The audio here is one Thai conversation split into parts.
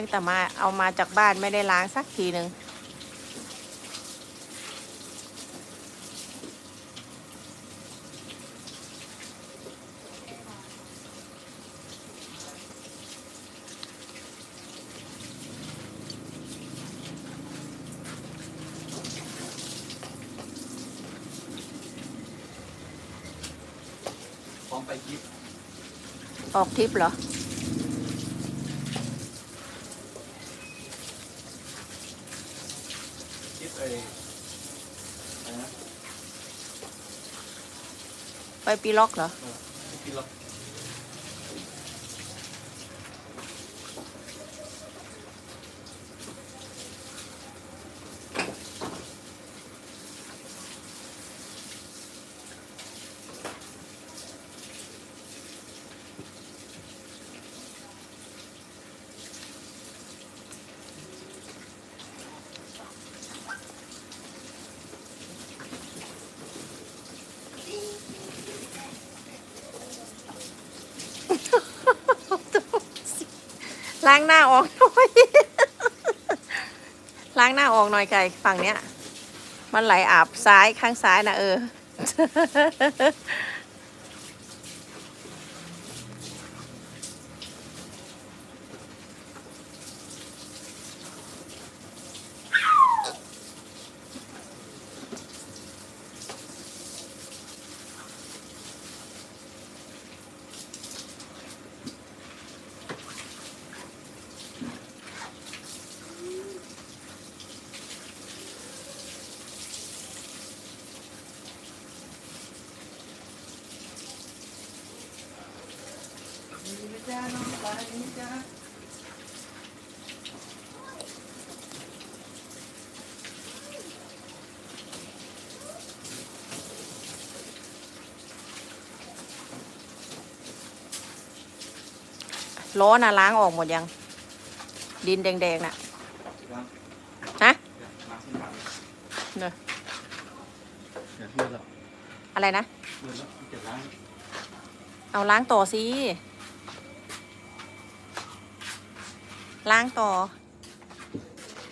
ตั้งแต่มาเอามาจากบ้านไม่ได้ล้างสักทีหนึ่งพร้อมไปยิปออกทริปเหรอ ยิป ไอ้อะไรนะไปปีล็อกเหรอเออที่ ล้างหน้าออกหน่อย ล้างหน้าออกหน่อยไก่ฝั่งเนี้ย มันไหลอาบซ้ายข้างซ้ายนะเออ ล้อน่ะล้างออกหมดยัง ดินแดงๆน่ะฮะเนอะเดี๋ยอะไรนะเอางเอาล้างต่อสิ ล้างต่อ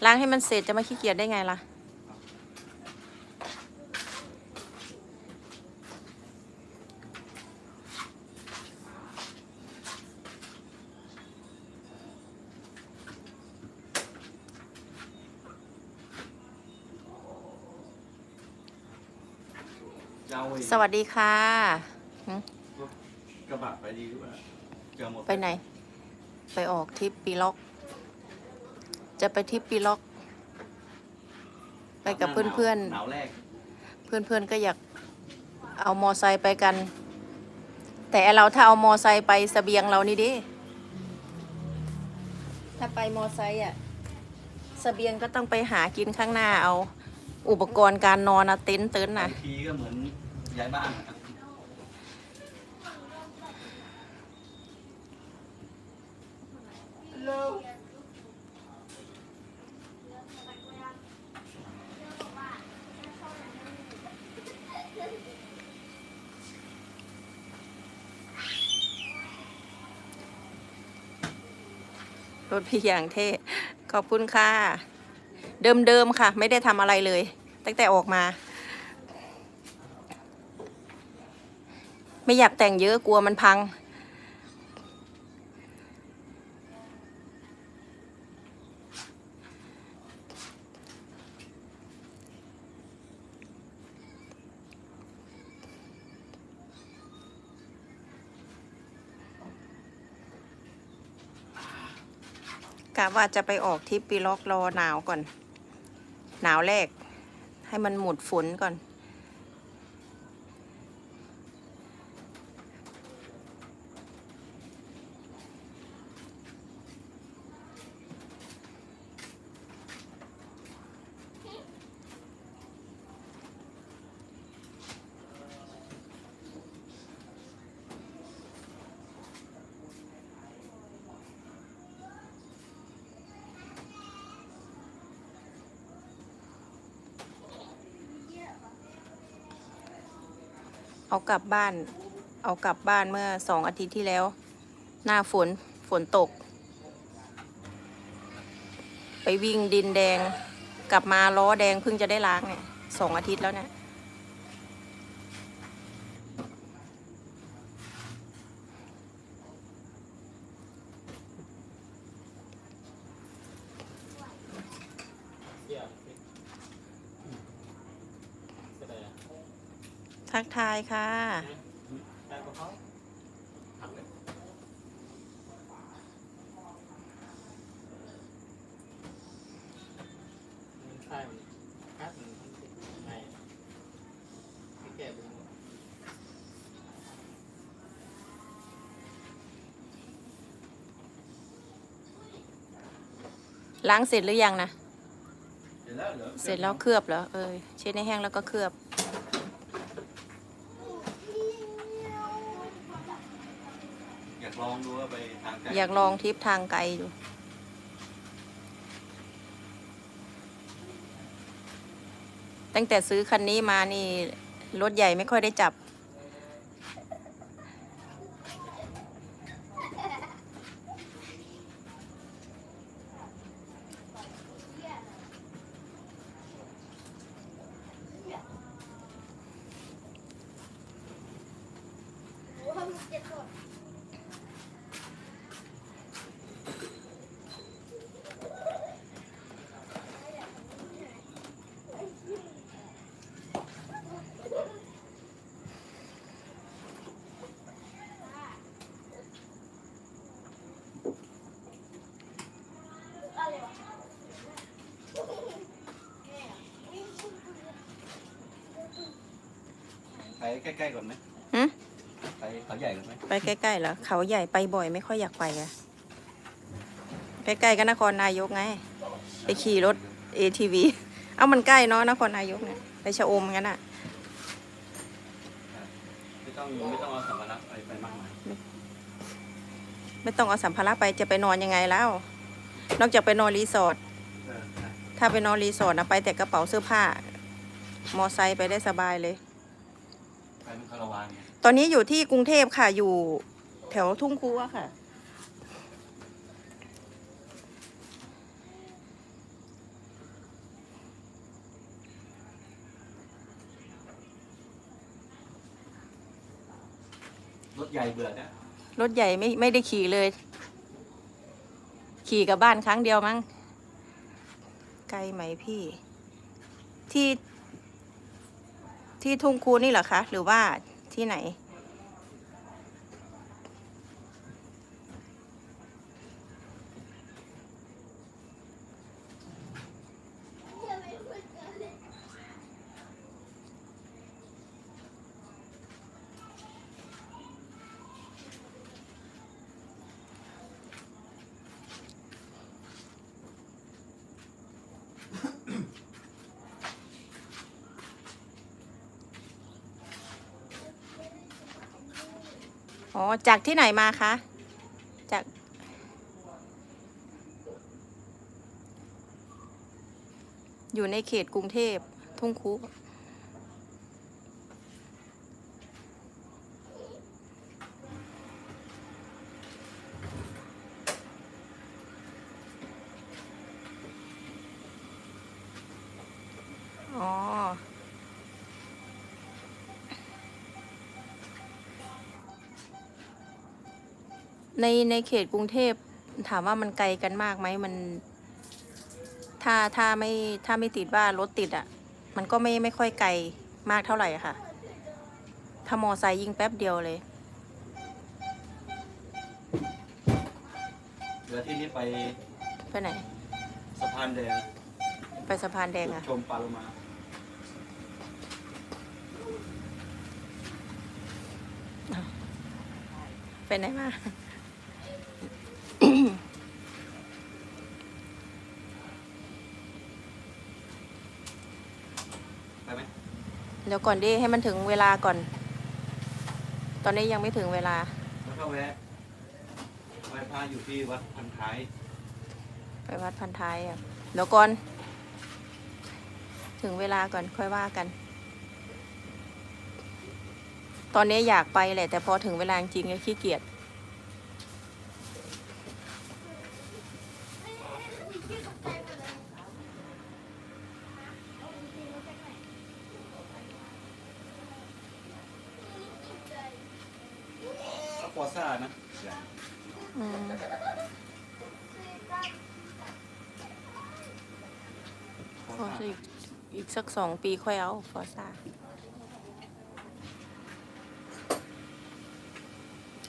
ล้างให้มันเสร็จจะมาขี้เกียจได้ไงล่ะ ยาวเว้ยสวัสดีค่ะ กระบะไปดีหรือเปล่าเจอหมดไปไหน ไปออกทริปปีล็อก จะไปทริปปีล็อก ไปกับเพื่อนหนาวแรกๆเพื่อนๆก็อยากเอามอไซค์ไปกัน แต่เราถ้าเอามอไซค์ไปเสบียงเรานี่ดิ ถ้าไปมอไซค์อะเสบียงก็ต้องไปหากินข้างหน้าเอา อุปกรณ์การนอนนะเต็นท์เต็นท์นะทีก็เหมือนย้ายบ้านอะรถพี่อย่างเท่ ขอบคุณค่ะ เดิมๆค่ะ ไม่ได้ทำอะไรเลย ตั้งแต่ออกมา ไม่อยากแต่งเยอะกลัวมันพัง กะว่าจะไปออกทริปปีล็อกรอหนาวก่อน หนาวแรก ให้มันหมดฝนก่อน เอากลับบ้าน เอากลับบ้านเมื่อสองอาทิตย์ที่แล้ว หน้าฝน ฝนตก ไปวิ่งดินแดง กลับมาล้อแดงเพิ่งจะได้ล้างเนี่ยสองอาทิตย์แล้วเนี่ย ทักทายค่ะใช่มันคัดมันในที่แก้บุญล้างเสร็จหรือยังนะ เสร็จแล้วเหรอเสร็จแล้วเคลือบเหรอเออเช็ดให้แห้งแล้วก็เคลือบ อยาก ลองดูว่าไปทางไกลอยากลองทริปทางไกลดูตั้งแต่ซื้อคันนี้มานี่ รถใหญ่ไม่ค่อยได้จับไป ใกล้ๆก่อนไหมหึไปเขาใหญ่ก่อนไหมไปใกล้ๆเหรอเขาใหญ่ไปบ่อยไม่ค่อยอยากไปอะใกล้ๆก็นครนายกไง ไปขี่รถ ATV เอามันใกล้เนาะนครนายกเนี่ยไปชะอมงั้นอะไม่ต้องไม่ต้องเอาสัมภาระไปไปมากมายไม่ต้องเอาสัมภาระไปจะไปนอนยังไงแล้ว นอกจากไปนอนรีสอร์ทเออนะถ้าไปนอนรีสอร์ทนะไปแต่กระเป๋าเสื้อผ้ามอไซค์ไปได้สบายเลย ไปมันคาราวานไงตอนนี้อยู่ที่กรุงเทพค่ะ อยู่แถวทุ่งคูอะค่ะ รถใหญ่เบื่อเนี่ยรถใหญ่ไม่ไม่ได้ขี่เลย ขี่กับบ้านครั้งเดียวมั้ง ไกลไหมพี่ ที่ ที่ทุ่งคูนี่เหรอคะ หรือว่าที่ไหน อ๋อ จากที่ไหนมาคะ จาก อยู่ในเขตกรุงเทพทุ่งคุ อ๋อ ในในเขตกรุงเทพถามว่ามันไกลกันมากไหมมัน ถ้าถ้าไม่ถ้าไม่ติดว่ารถติดอะ่ะ มันก็ไม่ไม่ค่อยไกลมากเท่าไหร่อะค่ะ ถ้ามอไซค์ยิงแป๊บเดียวเลยเดี๋ยวที่นี้ไปไปไหน สะพานแดงไปสะพานแดงอะชมปลาโลมาไปไหนมา ไปไหม เดี๋ยวก่อนดิให้มันถึงเวลาก่อน ตอนนี้ยังไม่ถึงเวลา แล้วก็แวะไหว้พระอยู่ที่วัดพันท้ายไปวัดพันท้ายอะเดี๋ยวก่อน ถึงเวลาก่อนค่อยว่ากัน ตอนนี้อยากไปแหละ แต่พอถึงเวลาจริงๆก็ขี้เกียจ ซ่านะอืมพออีกอีกสักสองปีค่อยเอาฟอซ่า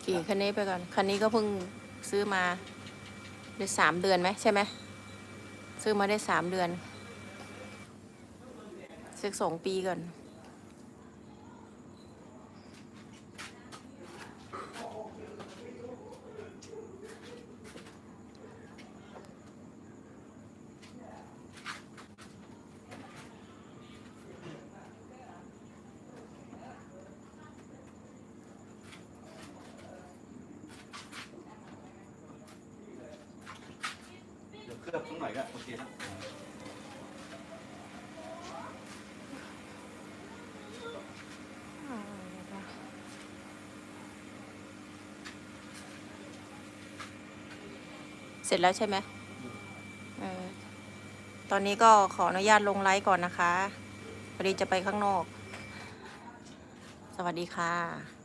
ขี่คันนี้ไปก่อน คันนี้ก็เพิ่งซื้อมาได้สามเดือนไหมใช่ไหม ซื้อมาได้สามเดือนสักสองปีก่อน ลือบสักหน่อยก็โอเคแล้วเสร็จแล้วใช่ไหมเออตอนนี้ก็ขออนุญาตลงไลฟ์ก่อนนะคะพอดีจะไปข้างนอก สวัสดีค่ะ